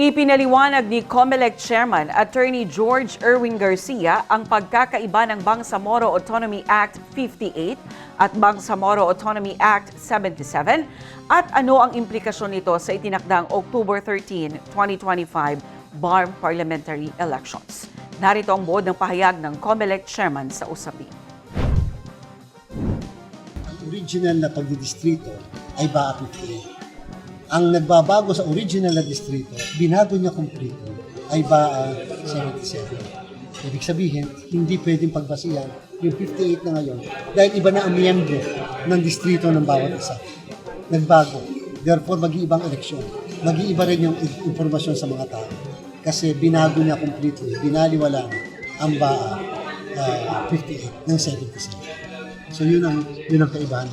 Ipinaliwanag ni COMELEC Chairman Attorney George Erwin Garcia ang pagkakaiba ng Bangsamoro Autonomy Act 58 at Bangsamoro Autonomy Act 77 at ano ang implikasyon nito sa itinakdang October 13, 2025 BARM parliamentary elections. Narito ang buod ng pahayag ng COMELEC Chairman sa usapin. ang original na pagdidistrito ay BAA 58. Ang nagbabago sa original na distrito, binago niya kumplito, ay BAA 77. Ibig sabihin, hindi pwedeng pagbasihan yung 58 na ngayon dahil iba na ang miyembro ng distrito ng bawat isa. Nagbago. Therefore, mag-iibang eleksyon. Mag-iiba rin yung i- impormasyon sa mga tao. Kasi binago niya completely, binaliwala na ang BAA ah, 58 ng 77. So yun ang, yun ang kaibahan.